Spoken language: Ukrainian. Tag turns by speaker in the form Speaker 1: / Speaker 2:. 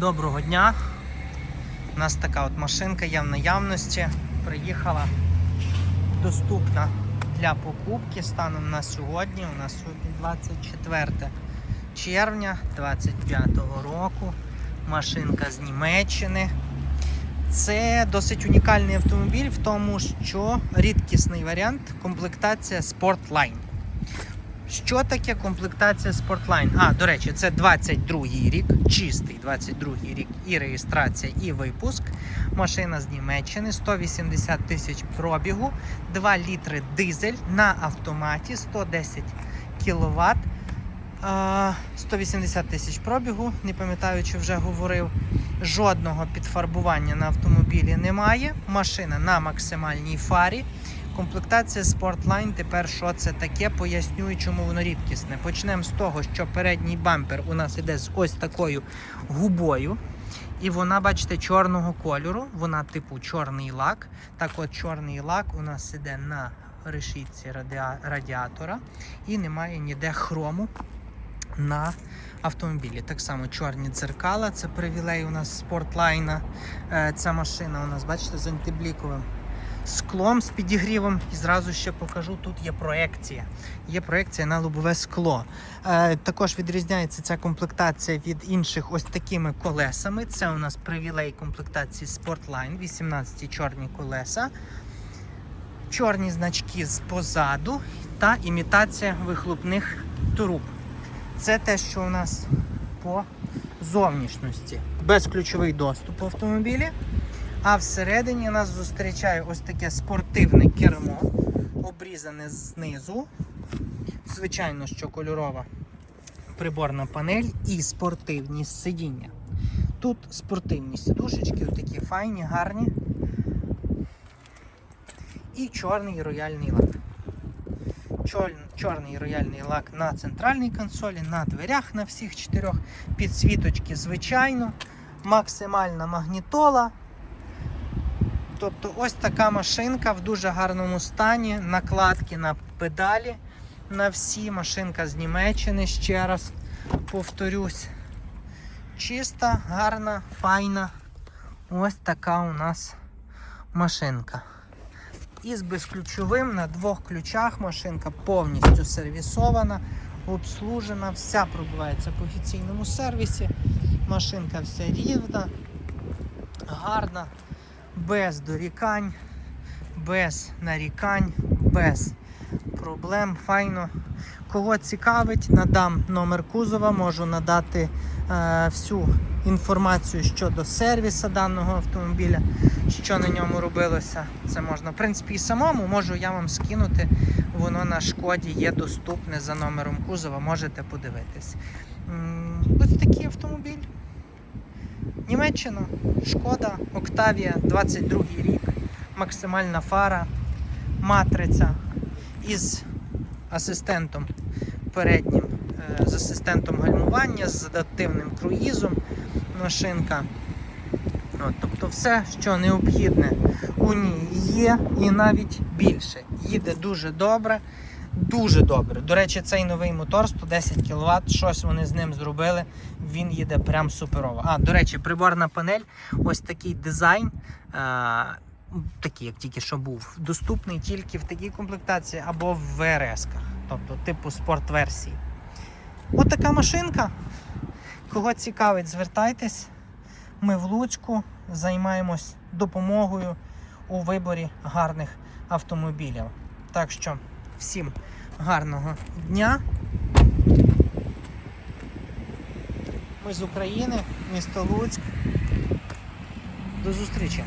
Speaker 1: Доброго дня. У нас така от машинка є в наявності. Приїхала доступна для покупки станом на сьогодні. У нас сьогодні 24 червня 25 року. Машинка з Німеччини. Це досить унікальний автомобіль в тому, що рідкісний варіант комплектація Sportline. Що таке комплектація Sportline? А, до речі, це 22-й рік, чистий 22-й рік і реєстрація, і випуск. Машина з Німеччини, 180 тисяч пробігу, 2 літри дизель на автоматі, 110 кВт. 180 тисяч пробігу, не пам'ятаю, чи вже говорив. Жодного підфарбування на автомобілі немає. Машина на максимальній фарі. Комплектація Sportline. Тепер що це таке? Поясню, і чому воно рідкісне. Почнемо з того, що передній бампер у нас іде з ось такою губою. І вона, бачите, чорного кольору. Вона типу чорний лак. Так от чорний лак у нас іде на решітці радіа- радіатора і немає ніде хрому на автомобілі. Так само чорні дзеркала, це привілей у нас спортлайна. Е, Ця машина у нас, бачите, з антибліковим склом, з підігрівом. І зразу ще покажу, тут є проекція. Є проекція на лобове скло. Е, Також відрізняється ця комплектація від інших ось такими колесами. Це у нас привілей комплектації Sportline, 18 чорні колеса. Чорні значки з позаду та імітація вихлопних труб. Це те, що у нас по зовнішності. Безключовий доступ в автомобілі. А всередині нас зустрічає ось таке спортивне кермо, обрізане знизу. Звичайно, що кольорова приборна панель і спортивні сидіння. Тут спортивні сидушечки, такі файні, гарні. І чорний рояльний лак. Чор- Чорний рояльний лак на центральній консолі, на дверях на всіх чотирьох, підсвіточки, звичайно, максимальна магнітола. Тобто ось така машинка в дуже гарному стані, накладки на педалі на всі. Машинка з Німеччини, ще раз повторюсь. Чиста, гарна, файна. Ось така у нас машинка. І з безключовим на двох ключах машинка повністю сервісована, обслужена, вся пробувається по офіційному сервісі. Машинка вся рівна, гарна, без дорікань, без нарікань, без проблем. Файно. Кого цікавить, надам номер кузова, можу надати е, всю інформацію щодо сервісу даного автомобіля, що на ньому робилося. Це можна, в принципі, і самому можу я вам скинути. Воно на шкоді є доступне за номером кузова, можете подивитись. Ось такий автомобіль. Німеччина, Шкода, Октавія, 22 рік, максимальна фара, матриця із асистентом переднім, е, з асистентом гальмування, з адаптивним круїзом машинка. От, тобто все, що необхідне. У ній є, і навіть більше. Їде дуже добре, дуже добре. До речі, цей новий мотор 110 кВт, щось вони з ним зробили. Він їде прям суперово. А, до речі, приборна панель, ось такий дизайн. А, такий, як тільки що був, доступний тільки в такій комплектації або в ВРС-ках, тобто типу спорт-версії. От така машинка. Кого цікавить, звертайтесь. Ми в Луцьку займаємось допомогою у виборі гарних автомобілів. Так що всім гарного дня. Ми з України, місто Луцьк. До зустрічі!